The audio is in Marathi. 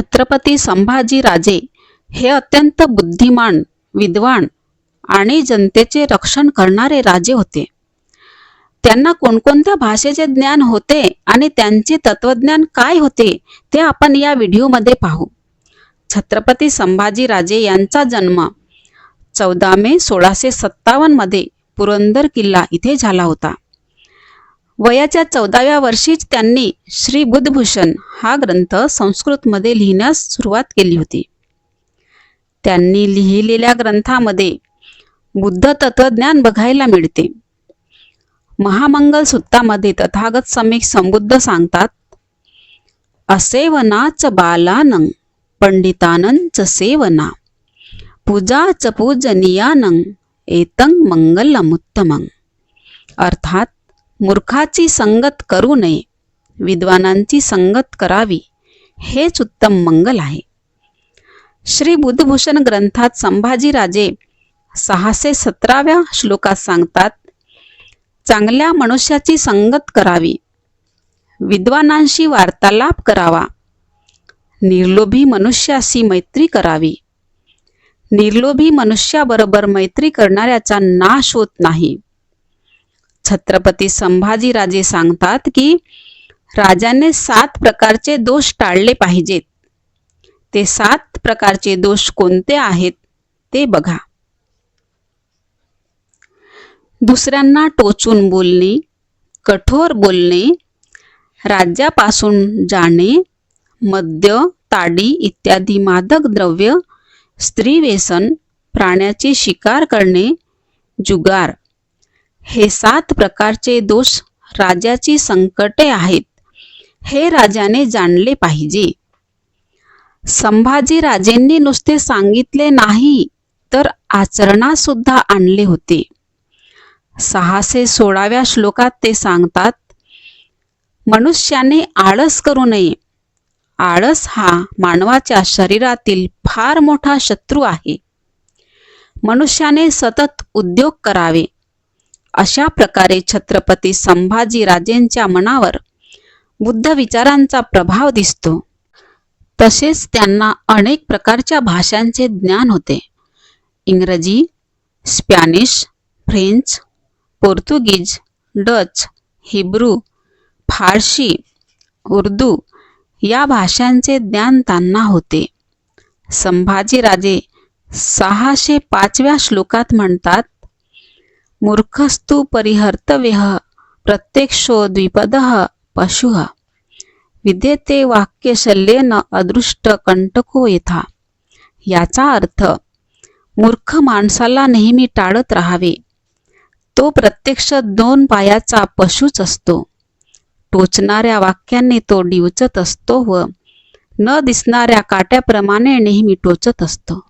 छत्रपती संभाजी राजे हे अत्यंत बुद्धिमान विद्वान आणि जनतेचे रक्षण करणारे राजे होते. त्यांना कोणकोणत्या भाषेचे ज्ञान होते आणि त्यांचे तत्वज्ञान काय होते ते आपण या व्हिडिओमध्ये पाहू. छत्रपती संभाजी राजे यांचा जन्म चौदा मे सोळाशे सत्तावन्नमध्ये पुरंदर किल्ला इथे झाला होता. वयाच्या चौदाव्या वर्षीच त्यांनी श्री बुद्धभूषण हा ग्रंथ संस्कृतमध्ये लिहिण्यास सुरुवात केली होती. त्यांनी लिहिलेल्या ग्रंथामध्ये बुद्ध तत्वज्ञान बघायला मिळते. महामंगल सुत्तामध्ये तथागत समीक संबुद्ध सांगतात असेवनाच बालानं पंडितानंच सेवना पूजाच पूजनीयानं एतंग मंगलमुत्तमं. अर्थात मूर्खाची संगत करू नये. विद्वानांची संगत करावी. हेच उत्तम मंगल आहे. श्री बुद्धभूषण ग्रंथात संभाजीराजे सहाशे सतराव्या श्लोकात सांगतात चांगल्या मनुष्याची संगत करावी. विद्वानांशी वार्तालाप करावा. निर्लोभी मनुष्याशी मैत्री करावी. निर्लोभी मनुष्याबरोबर मैत्री करणाऱ्याचा नाश होत नाही. छत्रपती संभाजीराजे सांगतात की राजाने सात प्रकारचे दोष टाळले पाहिजेत. ते सात प्रकारचे दोष कोणते आहेत ते बघा. दुसऱ्यांना टोचून बोलणे कठोर बोलणे राज्यापासून जाणे मद्य ताडी इत्यादी मादक द्रव्य स्त्री व्यसन प्राण्याची शिकार करणे जुगार हे सात प्रकारचे दोष राजाची संकटे आहेत. हे राजाने जाणले पाहिजे. संभाजी राजेंनी नुसते सांगितले नाही तर आचरणात सुद्धा आणले होते. सहाशे सोळाव्या श्लोकात ते सांगतात मनुष्याने आळस करू नये. आळस हा मानवाच्या शरीरातील फार मोठा शत्रू आहे. मनुष्याने सतत उद्योग करावे. अशा प्रकारे छत्रपती संभाजी राजेंच्या मनावर बुद्ध विचारांचा प्रभाव दिसतो. तसेच त्यांना अनेक प्रकारच्या भाषांचे ज्ञान होते. इंग्रजी Spanish French Portuguese Dutch Hebrew फारशी उर्दू या भाषांचे ज्ञान त्यांना होते. संभाजीराजे सहाशे पाचव्या श्लोकात म्हणतात मूर्खस्तु परिहर्तव्यः प्रत्यक्षो द्विपदः पशुः। विद्यते वाक्यशल्येन अदृष्ट कंटको येथा। याचा अर्थ मूर्ख माणसाला नेहमी टाळत राहावे। तो प्रत्यक्ष दोन पायाचा पशुच असतो। टोचणाऱ्या वाक्यांनी तो डिवचत असतो व न दिसणाऱ्या काट्याप्रमाणे नेहमी टोचत असतो।